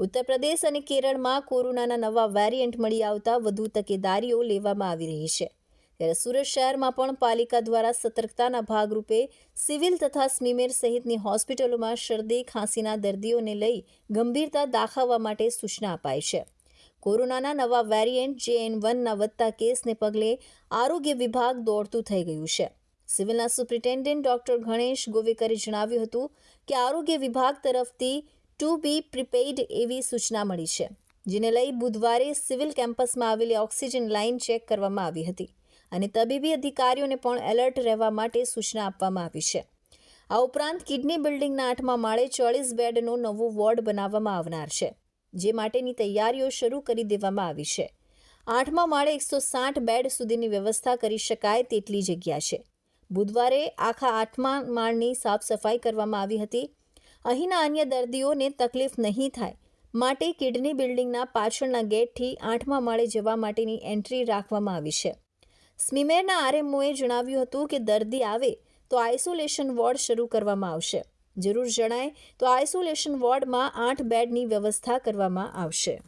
ઉત્તર પ્રદેશ અને કેરળમાં કોરોનાના નવા વેરિયન્ટ મળી આવતા વધુ તકેદારીઓ લેવામાં આવી રહી છે. ત્યારે સુરત શહેરમાં પણ પાલિકા દ્વારા સતર્કતાના ભાગરૂપે સિવિલ તથા સ્મીમેર સહિતની હોસ્પિટલોમાં શરદી, ખાંસીના દર્દીઓને લઈ ગંભીરતા દાખવવા માટે સૂચના અપાઈ છે. કોરોનાના નવા વેરિયન્ટ જે એન વનના વધતા કેસને પગલે આરોગ્ય વિભાગ દોડતું થઈ ગયું છે. સિવિલના સુપ્રિન્ટેન્ડન્ટ ડોક્ટર ગણેશ ગોવેકરે જણાવ્યું હતું કે આરોગ્ય વિભાગ તરફથી ટુ બી પ્રિપેઇડ એવી સૂચના મળી છે, જેને લઈ બુધવારે સિવિલ કેમ્પસમાં આવેલી ઓક્સિજન લાઇન ચેક કરવામાં આવી હતી અને તબીબી અધિકારીઓને પણ એલર્ટ રહેવા માટે સૂચના આપવામાં આવી છે. આ ઉપરાંત કિડની બિલ્ડિંગના આઠમા માળે ચોળીસ બેડનો નવો વોર્ડ બનાવવામાં આવનાર છે, જે માટેની તૈયારીઓ શરૂ કરી દેવામાં આવી છે. આઠમા માળે એકસો સાઠ બેડ સુધીની વ્યવસ્થા કરી શકાય તેટલી જગ્યા છે. બુધવારે આખા આઠમા માળની સાફ સફાઈ કરવામાં આવી હતી અહીંના અન્ય દર્દીઓને તકલીફ નહીં થાય. માટે કિડની બિલ્ડિંગના પાછળના ગેટથી આઠમા માળે જવા માટેની એન્ટ્રી રાખવામાં આવી છે. સ્મીમેરના આરએમઓએ જણાવ્યું હતું કે દર્દી આવે તો આઇસોલેશન વોર્ડ શરૂ કરવામાં આવશે. જરૂર જણાય તો આઇસોલેશન વોર્ડમાં આઠ બેડની વ્યવસ્થા કરવામાં આવશે.